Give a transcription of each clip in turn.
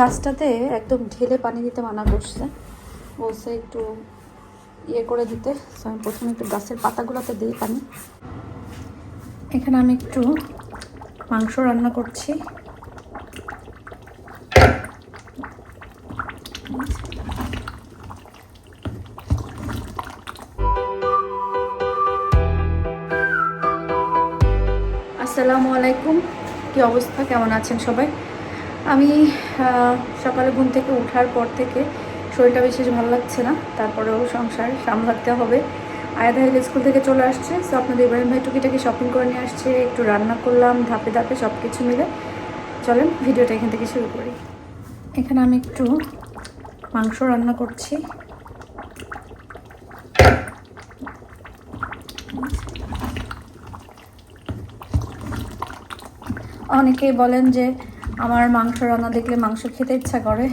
গাছটাতে একদম ঢেলে পানি দিতে মানা করছে। বলছে একটু ইয়ে করে দিতে। আমি প্রথমে একটু গাছের পাতাগুলোতে দিই পানি। এখানে আমি একটু মাংস রান্না করছি। আসসালামু আলাইকুম। কি অবস্থা? কেমন আছেন সবাই? আমি সকালে ঘুম থেকে ওঠার পর থেকে শরীরটা বিশেষ ভালো লাগছে না, তারপরেও সংসার সামলাতে হবে। আয়াদা হিল স্কুল থেকে চলে আসছে সো আপনাদের ইব্রাহিম ভাই টুকিটাকি শপিং করে নিয়ে আসছে, একটু রান্না করলাম, ধাপে ধাপে সব কিছু মিলে। চলেন, ভিডিওটা এখান থেকে শুরু করি। এখানে আমি একটু মাংস রান্না করছি। অনেকেই বলেন যে আমার মাংস রান্না দেখলে মাংস খেতে ইচ্ছা করে।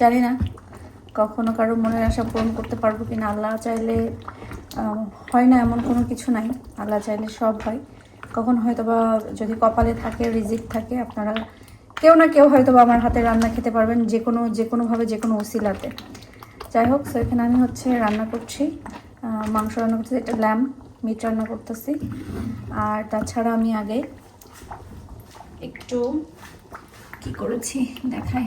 জানি না কখনো কারও মনের আশা পূরণ করতে পারব কিনা। আল্লাহ চাইলে হয় না এমন কোনো কিছু নাই। আল্লাহ চাইলে সব হয়। কখন হয়তো বা যদি কপালে থাকে, রিজিক থাকে, আপনারা কেউ না কেউ হয়তো বা আমার হাতে রান্না খেতে পারবেন যে কোনো যে কোনোভাবে যে কোনো ওসিলাতে। যাই হোক তো এখানে আমি হচ্ছে রান্না করছি। মাংস রান্না করতেছি, এটা ল্যাম্প মিট রান্না করতেছি। আর তাছাড়া আমি আগে একটু কি করেছি? দেখাই।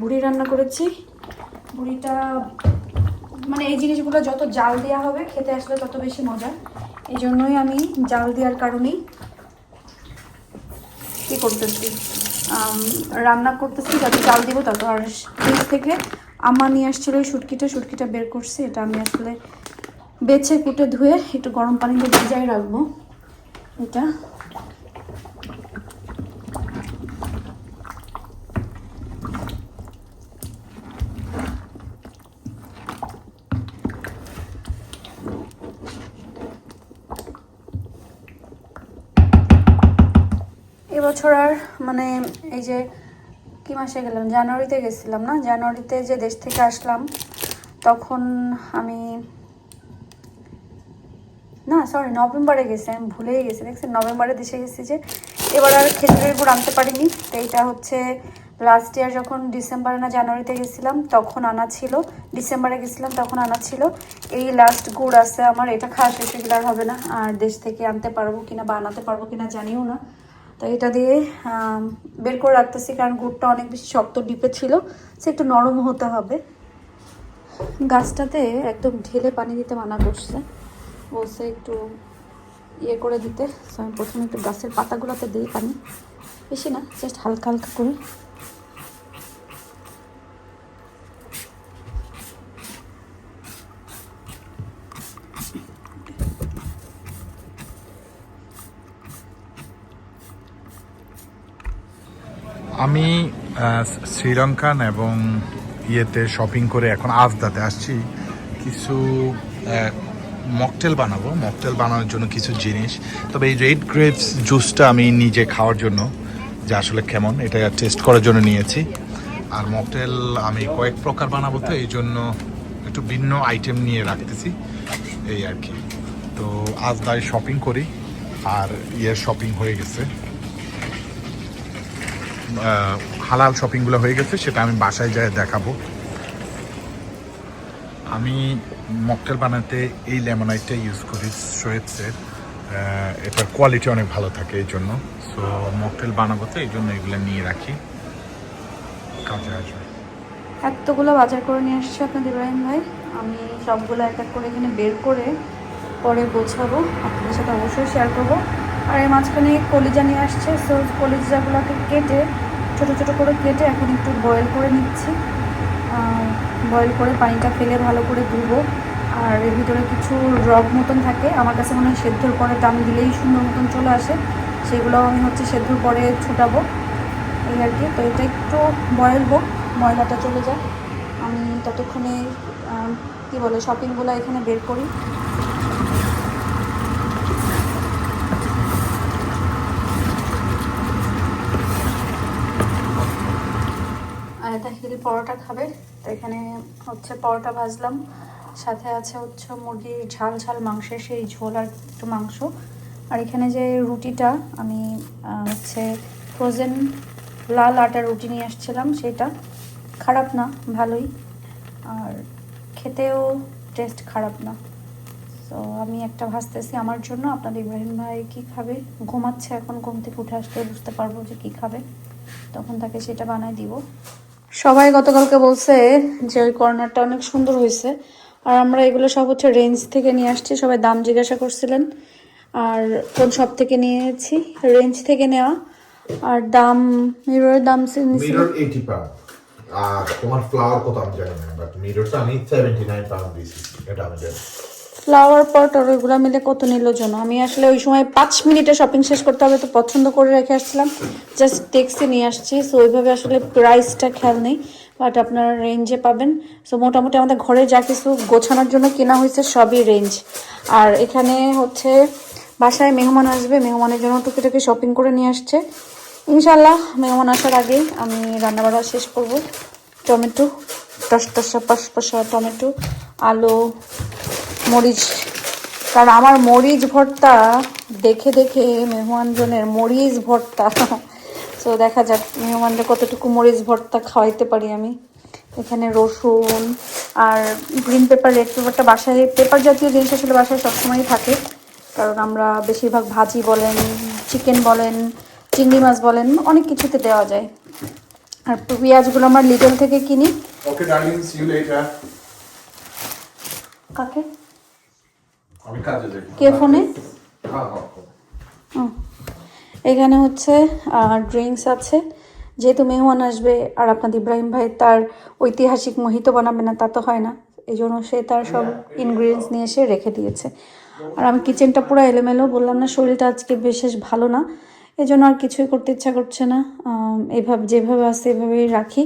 বুড়ি রান্না করেছি। বুড়িটা মানে এই জিনিসগুলো যত জাল দেওয়া হবে, খেতে আসলে তত বেশি মজা। এই জন্যই আমি জাল দেওয়ার কারণেই কি করতেছি? রান্না করতেছি, যত চাল দিব তত। আর থেকে আম্মা নিয়ে আসছিল ওই শুটকিটা শুটকিটা বের করছি। এটা আমি আসলে বেছে কুটে ধুয়ে একটু গরম পানিতে ভিজাই রাখব। এটা। এবছর আর মানে এই যে কি মাসে গেলাম? জানুয়ারিতে গেছিলাম না? জানুয়ারিতে যে দেশ থেকে আসলাম, তখন আমি না সরি নভেম্বরে গেছি, আমি ভুলেই গেছি দেখছি নভেম্বরে দেশে গেছি যে, এবার আর খেজুরের গুড় আনতে পারিনি, তো এইটা হচ্ছে লাস্ট ইয়ার যখন ডিসেম্বরে না জানুয়ারিতে গেছিলাম, তখন আনা ছিল, ডিসেম্বরে গেছিলাম, তখন আনা ছিল, এই লাস্ট গুড় আছে আমার, এটা খাওয়া শেষ এগুলো আর হবে না, আর দেশ থেকে আনতে পারব কিনা বা আনাতে পারব কিনা জানিও না, তো এটা দিয়ে বের করে রাখতেছি, কারণ গুড়টা অনেক বেশি শক্ত, ডিপে ছিল, সে একটু নরম হতে হবে। গাছটাতে একদম ঢেলে পানি দিতে মানা করছে। বলছে একটু ইয়ে করে দিতে। আমি প্রথমে একটু গাছের পাতাগুলোতে দিই পানি। বেশি না জাস্ট হালকা হালকা করে। আমি শ্রীলঙ্কান এবং ইয়েতে শপিং করে এখন আজদাতে আসছি। কিছু মকটেল বানাবো। মকটেল বানানোর জন্য কিছু জিনিস। তবে এই রেড গ্রেপস জুসটা আমি নিজে খাওয়ার জন্য, যে আসলে কেমন, এটা টেস্ট করার জন্য নিয়েছি। আর মকটেল আমি কয়েক প্রকার বানাবো তো, এই জন্য একটু ভিন্ন আইটেম নিয়ে রাখতেছি। এই আর কি। তো আজদায় শপিং করি, আর ইয়ের শপিং হয়ে গেছে। হালাল শপিংগুলো হয়ে গেছে, সেটা আমি বাসায় যায় দেখাবো। আমি মকটেল বানাতে এই লেমনাইটটা ইউজ করি সোয়েটসের এটার কোয়ালিটি অনেক ভালো থাকে এই জন্য। সো মকটেল বানাবো তো, এই জন্য এগুলো নিয়ে রাখি। কাজে আসবে। এতগুলো বাজার করে নিয়ে আসছে আপনাদের ইব্রাহিম ভাই। আমি সবগুলো এক এক করে এখানে বের করে পরে গোছাবো। আপনাদের সাথে অবশ্যই শেয়ার করব। আর এই মাঝখানে কলিজা নিয়ে আসছে। সো কলিজাগুলোকে কেটে, ছোট ছোট করে কেটে এখন একটু বয়েল করে নিচ্ছি। বয়েল করে পানিটা ফেলে ভালো করে ধুবো। আর এর ভিতরে কিছু রগ মতন থাকে। আমার কাছে মনে হয় সেদ্ধর পরে দাম দিলেই সুন্দর মতন চলে আসে। সেগুলো আমি হচ্ছে সেদ্ধর পরে ছুটাবো। এই আর কি। তো এটা একটু বয়েল হোক, ময়লাটা চলে যায় আমি ততক্ষণে কি বলে শপিংগুলো এখানে বের করি। আর এটা হিল পরোটা খাবে। তো এখানে হচ্ছে পরোটা ভাজলাম, সাথে আছে হচ্ছে মুরগির ঝাল ঝাল মাংসের সেই ঝোল আর একটু মাংস। আর এখানে যে রুটিটা, আমি হচ্ছে ফ্রোজেন লাল আটার রুটি নিয়ে আসছিলাম, সেটা খারাপ না, ভালোই। আর খেতেও টেস্ট খারাপ না। তো আমি একটা ভাজতেছি আমার জন্য। আপনাদের ইব্রাহিম ভাই কি খাবে? ঘুমাচ্ছে এখন, ঘুম থেকে উঠে আসলে বুঝতে পারব যে কি খাবে। তখন তাকে সেটা বানায় দিব। সবাই গতকালকে বলছে যে ওই কর্নারটা অনেক সুন্দর হয়েছে। আর আমরা এগুলো সব হচ্ছে রেঞ্জ থেকে নিয়ে আসছি। সবাই দাম জিজ্ঞাসা করছিলেন। আর কোন সব থেকে নিয়েছি? রেঞ্জ থেকে নেওয়া। আর দাম মিররের দাম মিরর এইটি পাউন্ড আর তোমার ফ্লাওয়ার কত আমি জানি না বাট মিররটা আমি সেভেন্টি নাইন পাউন্ড দিয়েছি। এটা আমি জানি। ফ্লাওয়ার পট আর ওইগুলো মিলে কত নিল জন্য আমি আসলে ওই সময় পাঁচ মিনিটে শপিং শেষ করতে হবে তো পছন্দ করে রেখে আসছিলাম। জাস্ট টেক্সে নিয়ে আসছি। সো ওইভাবে আসলে প্রাইসটা খেয়াল নেই বাট আপনারা রেঞ্জে পাবেন। সো মোটামুটি আমাদের ঘরে যা কিছু গোছানোর জন্য কেনা হয়েছে সবই রেঞ্জ আর এখানে হচ্ছে বাসায় মেহমান আসবে। মেহমানের জন্য টুকিটাকি শপিং করে নিয়ে আসছে। ইনশাল্লাহ মেহমান আসার আগেই আমি রান্নাবাড়া শেষ করব। টমেটো টস টসা পাশা টমেটো, আলু মরিচ। কারণ আমার মরিচ ভর্তা দেখে দেখে মেহমানজনের মরিচ ভর্তা। তো দেখা যাক মেহমানদের কতটুকু মরিচ ভর্তা খাওয়াইতে পারি আমি। এখানে রসুন আর গ্রিন পেপার রেড পেপারটা বাসায় পেপার জাতীয় জিনিস আসলে বাসায় সবসময়ই থাকে। কারণ আমরা বেশিরভাগ ভাজি বলেন চিকেন বলেন চিংড়ি মাছ বলেন অনেক কিছুতে দেওয়া যায়। আর পেঁয়াজগুলো আমরা লিটল থেকে কিনি। Okay darling see you later কাকে? আমি কাজে যাই। কে ফোনে? হ্যাঁ হ্যাঁ হুম। এখানে হচ্ছে ড্রিঙ্কস আছে। যেহেতু মেহমান আসবে আর আপনাদের ইব্রাহিম ভাই তার ঐতিহাসিক মোহিত বানাবে না তা তো হয় না। এই জন্য সে তার সব ইনগ্রিডিয়েন্টস নিয়ে এসে রেখে দিয়েছে। আর আমি কিচেনটা পুরো এলোমেলো বললাম না শরীরটা আজকে বিশেষ ভালো না। এই জন্য আর কিছুই করতে ইচ্ছা করছে না। এভাবে যেভাবে আছে এভাবেই রাখি।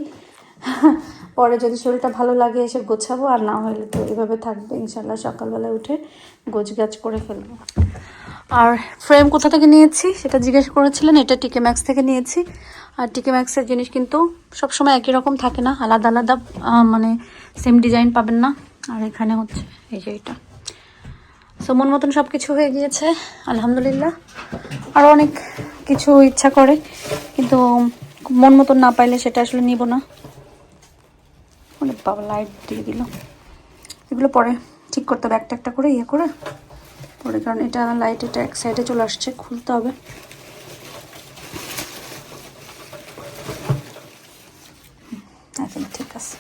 পরে যদি শরীরটা ভালো লাগে এসে গোছাবো আর না হলে তো এভাবে থাকবে ইনশাল্লাহ সকালবেলা উঠে। গোছ গাছ করে ফেলব। আর ফ্রেম কোথা থেকে নিয়েছি সেটা জিজ্ঞেস করেছিলেন, এটা টিকে ম্যাক্স থেকে নিয়েছি। আর টিকে ম্যাক্সের জিনিস কিন্তু সবসময় একই রকম থাকে না, আলাদা আলাদা মানে সেম ডিজাইন পাবেন না। আর এখানে হচ্ছে, এই যে এটা। সো মন মতন সব কিছু হয়ে গিয়েছে, আলহামদুলিল্লাহ। আরও অনেক কিছু ইচ্ছা করে, কিন্তু মন মতন না পাইলে সেটা আসলে নিব না। অনেক বাবা লাইট দিয়ে দিল। এগুলো পরে। ঠিক করতে হবে একটা একটা করে ইয়ে করে। পরে কারণ এটা লাইট এটা এক সাইডে চলে আসছে, খুলতে হবে। ঠিক আছে।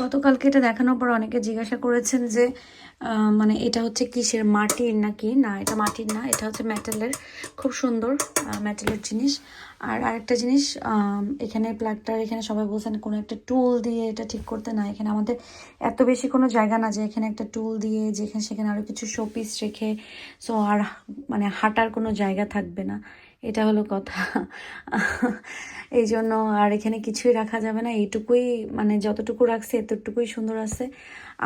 গতকালকে এটা দেখানোর পর অনেকে জিজ্ঞাসা করেছেন যে মানে এটা হচ্ছে কিসের? মাটির নাকি? না, এটা মাটির না, এটা হচ্ছে মেটালের খুব সুন্দর মেটালের জিনিস। আর আরেকটা জিনিস এখানে প্লাগটার এখানে সবাই বলছেন কোনো একটা টুল দিয়ে এটা ঠিক করতে। না, এখানে আমাদের এত বেশি কোনো জায়গা না যে এখানে একটা টুল দিয়ে যেখানে সেখানে আরও কিছু শোপিস রেখে সো আর মানে হাঁটার কোনো জায়গা থাকবে না। এটা হলো কথা। এই জন্য আর এখানে কিছুই রাখা যাবে না। এইটুকুই মানে যতটুকু রাখছি এতটুকুই সুন্দর আছে।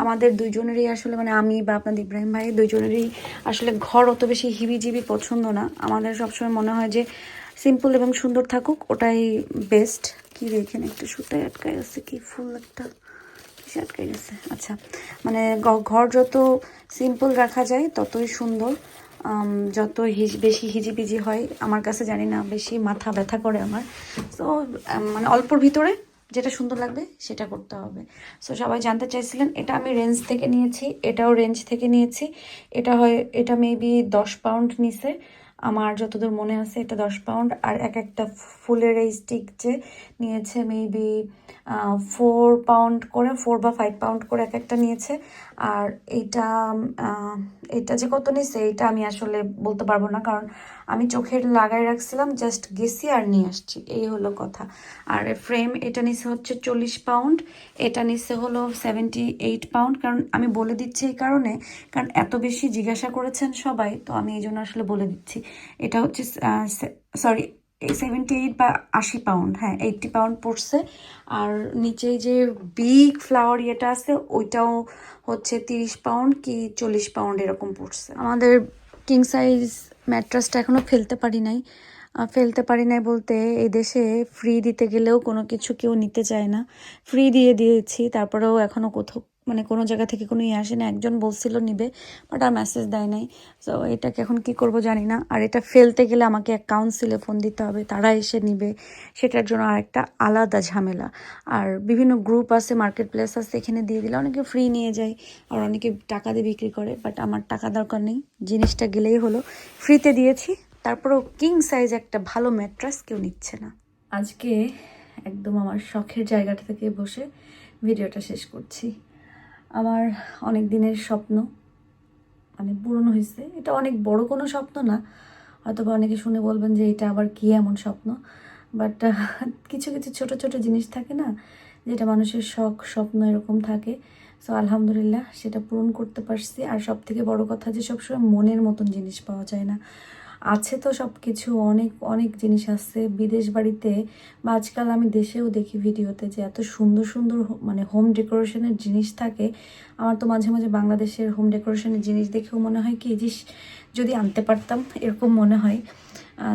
আমাদের দুইজনেরই আসলে মানে আমি বা আপনাদের ইব্রাহিম ভাই, দুইজনেরই আসলে ঘর অত বেশি হিবিজিবি পছন্দ না। আমাদের সবসময় মনে হয় যে সিম্পল এবং সুন্দর থাকুক, ওটাই বেস্ট কি রে, এখানে একটা সুতায় আটকায় আছে, কি ফুল একটা কিসে আটকায় গেছে? আচ্ছা মানে ঘর যত সিম্পল রাখা যায়, ততই সুন্দর। যত হিজ- বেশি হিজিবিজি হয়, আমার কাছে জানি না, বেশি মাথা ব্যথা করে আমার। তো মানে অল্পর ভিতরে যেটা সুন্দর লাগবে, সেটা করতে হবে। সো সবাই জানতে চাইছিলেন, এটা আমি রেঞ্জ থেকে নিয়েছি, এটাও রেঞ্জ থেকে নিয়েছি। এটা হয়, এটা মেবি দশ পাউন্ড নিছে আমার যতদূর মনে আছে, এটা দশ পাউন্ড আর এক একটা ফুলের এই স্টিক যে নিয়েছে মেবি ফোর পাউন্ড করে ফোর বা ফাইভ পাউন্ড করে এক একটা নিয়েছে। আর এটা এটা যে কত নিয়েছে এটা আমি আসলে বলতে পারব না। কারণ আমি চোখের লাগাই রাখছিলাম জাস্ট গেছি আর নিয়ে আসছি। এই হলো কথা। আর ফ্রেম এটা নিচে হচ্ছে চল্লিশ পাউন্ড এটা নিচে হলো সেভেন্টি এইট পাউন্ড কারণ আমি বলে দিচ্ছি এই কারণে, কারণ এত বেশি জিজ্ঞাসা করেছেন সবাই, তো আমি এই জন্য আসলে বলে দিচ্ছি। এটা হচ্ছে সরি সেভেন্টি এইট বা আশি পাউন্ড হ্যাঁ এইটটি পাউন্ড পড়ছে। আর নিচে যে বিগ ফ্লাওয়ার ইয়েটা আছে, ওইটাও হচ্ছে তিরিশ পাউন্ড কি চল্লিশ পাউন্ড এরকম পড়ছে। আমাদের কিং সাইজ ম্যাট্রাসটা এখনও ফেলতে পারি নাই। ফেলতে পারি নাই বলতে এই দেশে ফ্রি দিতে গেলেও কোনো কিছু কেউ নিতে চায় না। ফ্রি দিয়ে দিয়েছি, তারপরেও এখনও কোথাও মানে কোনো জায়গা থেকে কোনো ইয়ে আসে না একজন বলছিল নিবে বাট আর মেসেজ দেয় নাই। তো এটাকে এখন কি করব জানি না। আর এটা ফেলতে গেলে আমাকে এক কাউন্সিলে ফোন দিতে হবে, তারা এসে নিবে। সেটার জন্য আর একটা আলাদা ঝামেলা। আর বিভিন্ন গ্রুপ আছে মার্কেট প্লেস আছে, এখানে দিয়ে দিলে অনেকে ফ্রি নিয়ে যায়, আর অনেকে টাকা দিয়ে বিক্রি করে বাট আমার টাকা দরকার নেই। জিনিসটা গেলেই হলো। ফ্রিতে দিয়েছি, তারপরেও কিং সাইজ একটা ভালো ম্যাট্রাস কেউ নিচ্ছে না। আজকে একদম আমার শখের জায়গাটা থেকে বসে ভিডিওটা শেষ করছি। আমার অনেক দিনের স্বপ্ন। মানে পূরণ হয়েছে এটা অনেক বড় কোনো স্বপ্ন না। হয়তো বা অনেকে শুনে বলবেন যে এটা আবার কি এমন স্বপ্ন? বাট কিছু কিছু ছোট ছোট জিনিস থাকে না, যেটা মানুষের শখ, স্বপ্ন এরকম থাকে। সো আলহামদুলিল্লাহ, সেটা পূরণ করতে পারছি। আর সব থেকে বড় কথা যে সবসময় মনের মতন জিনিস পাওয়া যায় না। আছে তো সব কিছু অনেক অনেক জিনিস আছে। বিদেশ বাড়িতে, বা আজকাল আমি দেশেও দেখি ভিডিওতে যে এত সুন্দর সুন্দর মানে হোম ডেকোরেশনের জিনিস থাকে। আমার তো মাঝে মাঝে বাংলাদেশের হোম ডেকোরেশনের জিনিস দেখেও মনে হয় কি জিনিস যদি আনতে পারতাম, এরকম মনে হয়।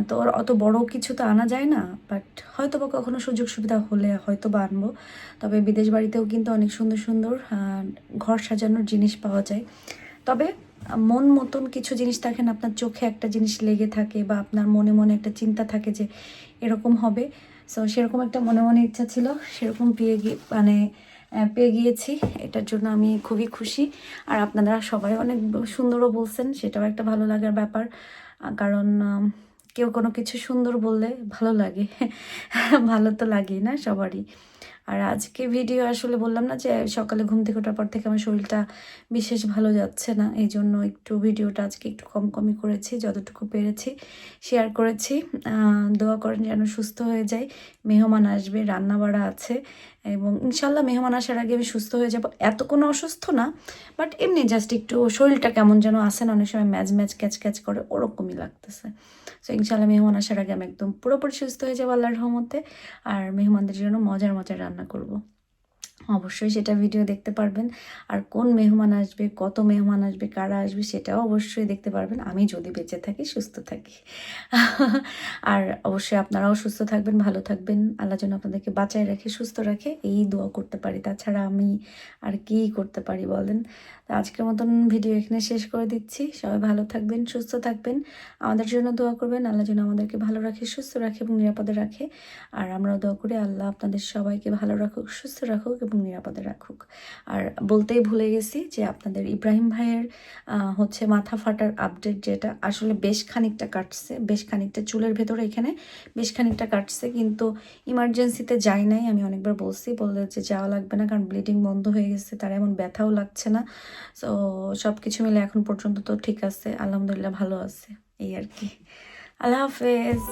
তো ওর অত বড় কিছু তো আনা যায় না বাট হয়তো বা কখনো সুযোগ সুবিধা হলে হয়তো বা আনব। তবে বিদেশ বাড়িতেও কিন্তু অনেক সুন্দর সুন্দর ঘর সাজানোর জিনিস পাওয়া যায়। তবে মন মতন কিছু জিনিস থাকে না আপনার চোখে একটা জিনিস লেগে থাকে বা আপনার মনে মনে একটা চিন্তা থাকে যে এরকম হবে। সো সেরকম একটা মনে মনে ইচ্ছা ছিল, সেরকম পেয়ে গিয়ে মানে পেয়ে গিয়েছি। এটার জন্য আমি খুবই খুশি। আর আপনারা সবাই অনেক সুন্দরও বলছেন, সেটাও একটা ভালো লাগার ব্যাপার। কারণ কেউ কোনো কিছু সুন্দর বললে ভালো লাগে। ভালো তো লাগেই না সবারই। আর আজকে ভিডিও আসলে বললাম না যে, সকালে ঘুম থেকে ওঠার পর থেকে আমার শরীরটা বিশেষ ভালো যাচ্ছে না। এই জন্য একটু ভিডিওটা আজকে একটু কম কমই করেছি, যতটুকু পেরেছি শেয়ার করেছি। দোয়া করেন যেন সুস্থ হয়ে যায়, মেহমান আসবে রান্না বাড়া আছে। এবং ইনশাল্লাহ মেহমান আসার আগে আমি সুস্থ হয়ে যাব এত কোনো অসুস্থ না বাট এমনি জাস্ট একটু শরীরটা কেমন যেন আসে না, অনেক সময় ম্যাচ ম্যাচ ক্যাচ ক্যাচ করে, ওরকমই লাগতেছে সো ইনশাল্লাহ মেহমান আসার আগে আমি একদম পুরোপুরি সুস্থ হয়ে যাব আল্লাহর রহমতে, আর মেহমানদের জন্য মজার মজার রান্না করব। অবশ্যই সেটা ভিডিও দেখতে পারবেন। আর কোন মেহমান আসবে, কত মেহমান আসবে, কারা আসবে সেটাও অবশ্যই দেখতে পারবেন। আমি যদি বেঁচে থাকি, সুস্থ থাকি। আর অবশ্যই আপনারাও সুস্থ থাকবেন, ভালো থাকবেন। আল্লাহ যেন আপনাদেরকে বাঁচায় রাখে, সুস্থ রাখে, এই দোয়া করতে পারি। তাছাড়া আমি আর কি করতে পারি বলেন? আজকের মতন ভিডিও এখানে শেষ করে দিচ্ছি। সবাই ভালো থাকবেন, সুস্থ থাকবেন। আমাদের জন্য দোয়া করবেন। আল্লাহ যেন আমাদেরকে ভালো রাখে, সুস্থ রাখে এবং নিরাপদে রাখে। আর আমরাও দোয়া করি, আল্লাহ আপনাদের সবাইকে ভালো রাখুক, সুস্থ রাখুক এবং নিরাপদে রাখুক। আর বলতেই ভুলে গেছি যে আপনাদের ইব্রাহিম ভাইয়ের হচ্ছে মাথা ফাটার আপডেট যেটা, আসলে বেশ খানিকটা কাটছে, বেশ খানিকটা চুলের ভেতরে এখানে বেশ খানিকটা কাটছে, কিন্তু ইমার্জেন্সিতে যাই নাই, আমি অনেকবার বলছি, বললে যে যাওয়া লাগবে না, কারণ ব্লিডিং বন্ধ হয়ে গেছে, তার এমন ব্যথাও লাগছে না। সো সব কিছু মিলে এখন পর্যন্ত তো ঠিক আছে, আলহামদুলিল্লাহ ভালো আছে, এই আর কি। আল্লাহ হাফেজ।